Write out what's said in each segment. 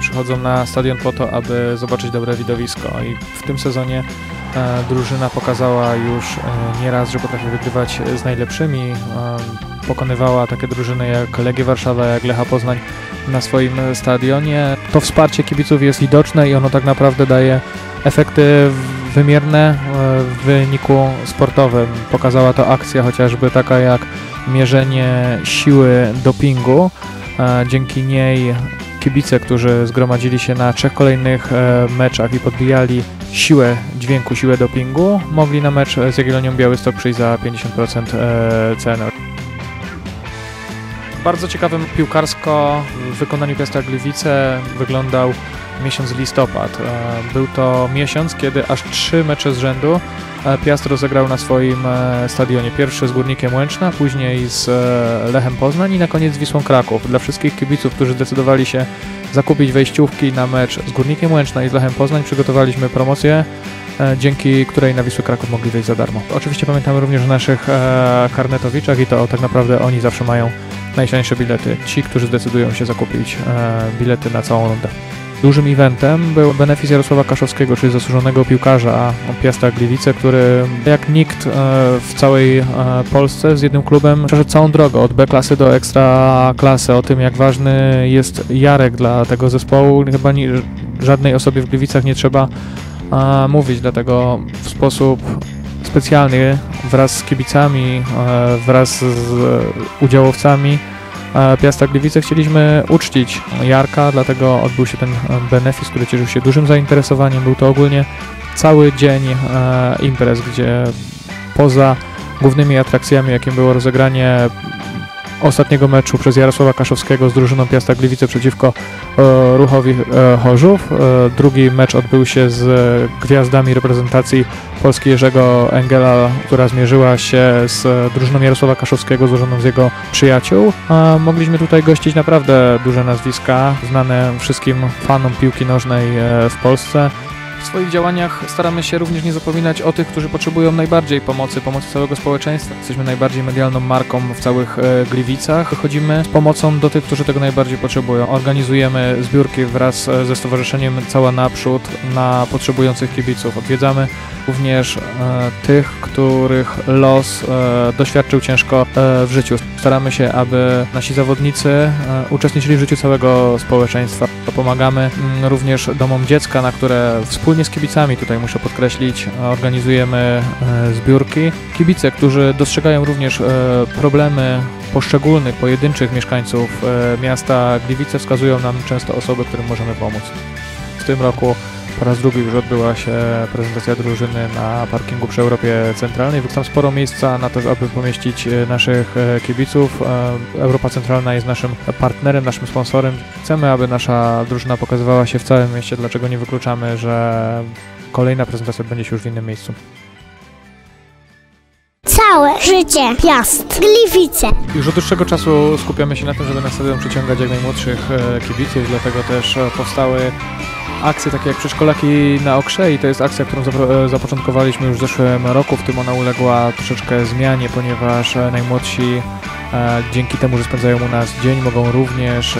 przychodzą na stadion po to, aby zobaczyć dobre widowisko i w tym sezonie e, drużyna pokazała już e, nieraz, że potrafi wygrywać z najlepszymi. E, pokonywała takie drużyny jak Legia Warszawa, jak Lecha Poznań na swoim stadionie. To wsparcie kibiców jest widoczne i ono tak naprawdę daje efekty wymierne w wyniku sportowym. Pokazała to akcja chociażby taka jak mierzenie siły dopingu. Dzięki niej kibice, którzy zgromadzili się na trzech kolejnych e, meczach i podbijali siłę dźwięku, siłę dopingu, mogli na mecz z Jagiellonią Białystok przyjść za 50% e, ceny. Bardzo ciekawym piłkarsko w wykonaniu Piasta Gliwice wyglądał miesiąc listopad. E, był to miesiąc, kiedy aż trzy mecze z rzędu Piast rozegrał na swoim e, stadionie. Pierwszy z Górnikiem Łęczna, później z Lechem Poznań i na koniec z Wisłą Kraków. Dla wszystkich kibiców, którzy zdecydowali się zakupić wejściówki na mecz z Górnikiem Łęczna i z Lechem Poznań, przygotowaliśmy promocję dzięki której na Wisły Kraków mogli wejść za darmo. Oczywiście pamiętamy również o naszych karnetowiczach i to tak naprawdę oni zawsze mają najtańsze bilety. Ci, którzy zdecydują się zakupić bilety na całą rundę. Dużym eventem był benefis Jarosława Kaszowskiego, czyli zasłużonego piłkarza Piasta Gliwice, który jak nikt e, w całej e, Polsce z jednym klubem przeszedł całą drogę od B klasy do ekstra klasy. O tym, jak ważny jest Jarek dla tego zespołu, chyba nie, żadnej osobie w Gliwicach nie trzeba mówić, dlatego w sposób specjalny wraz z kibicami, e, wraz z udziałowcami Piasta Gliwice chcieliśmy uczcić Jarka, dlatego odbył się ten benefis, który cieszył się dużym zainteresowaniem. Był to ogólnie cały dzień e, imprez, gdzie poza głównymi atrakcjami, jakim było rozegranie ostatniego meczu przez Jarosława Kaszowskiego z drużyną Piasta Gliwice przeciwko e, Ruchowi e, Chorzów. E, drugi mecz odbył się z gwiazdami reprezentacji Polski Jerzego Engela, która zmierzyła się z drużyną Jarosława Kaszowskiego złożoną z jego przyjaciół. Mogliśmy tutaj gościć naprawdę duże nazwiska, znane wszystkim fanom piłki nożnej w Polsce. W swoich działaniach staramy się również nie zapominać o tych, którzy potrzebują najbardziej pomocy, pomocy całego społeczeństwa. Jesteśmy najbardziej medialną marką w całych e, Gliwicach. Chodzimy z pomocą do tych, którzy tego najbardziej potrzebują. Organizujemy zbiórki wraz e, ze Stowarzyszeniem Cała Naprzód na potrzebujących kibiców. Odwiedzamy również e, tych, których los e, doświadczył ciężko e, w życiu. Staramy się, aby nasi zawodnicy e, uczestniczyli w życiu całego społeczeństwa. Pomagamy mm, również domom dziecka, na które wspólnie z kibicami, tutaj muszę podkreślić, organizujemy e, zbiórki. Kibice, którzy dostrzegają również e, problemy poszczególnych, pojedynczych mieszkańców miasta Gliwice, wskazują nam często osoby, którym możemy pomóc. W tym roku po raz drugi już odbyła się prezentacja drużyny na parkingu przy Europie Centralnej. Tam sporo miejsca na to, aby pomieścić e, naszych e, kibiców. E, Europa Centralna jest naszym partnerem, naszym sponsorem. Chcemy, aby nasza drużyna pokazywała się w całym mieście, dlaczego nie wykluczamy, że kolejna prezentacja będzie się już w innym miejscu. Życie Piast, Gliwice. Już od dłuższego czasu skupiamy się na tym, żeby na stadion przyciągać jak najmłodszych kibiców, dlatego też powstały akcje takie jak Przedszkolaki na Okrzei. To jest akcja, którą e, zapoczątkowaliśmy już w zeszłym roku. W tym ona uległa troszeczkę zmianie, ponieważ e, najmłodsi e, dzięki temu, że spędzają u nas dzień, mogą również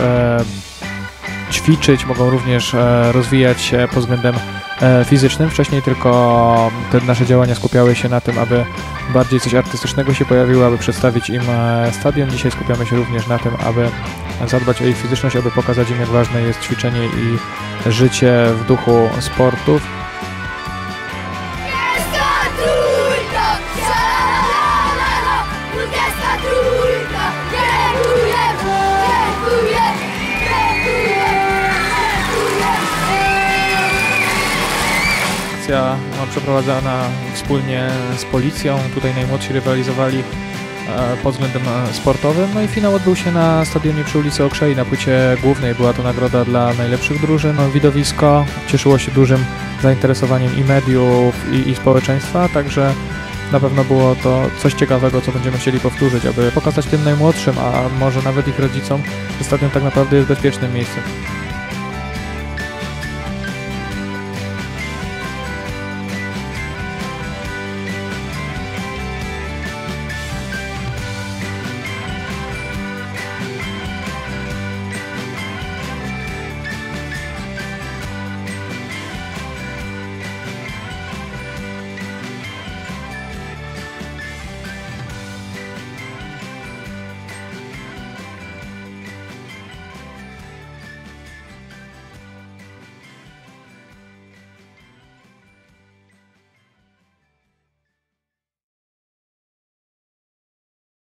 ćwiczyć, mogą również rozwijać się pod względem fizycznym. Wcześniej tylko te nasze działania skupiały się na tym, aby bardziej coś artystycznego się pojawiło, aby przedstawić im stadion. Dzisiaj skupiamy się również na tym, aby zadbać o ich fizyczność, aby pokazać im, jak ważne jest ćwiczenie i życie w duchu sportów. Przeprowadzana wspólnie z policją. Tutaj najmłodsi rywalizowali E, pod względem e, sportowym. No i finał odbył się na stadionie przy ulicy Okrzei, na płycie głównej. Była to nagroda dla najlepszych drużyn. No, widowisko cieszyło się dużym zainteresowaniem i mediów, i, i społeczeństwa, także na pewno było to coś ciekawego, co będziemy chcieli powtórzyć, aby pokazać tym najmłodszym, a może nawet ich rodzicom, że stadion tak naprawdę jest bezpiecznym miejscem.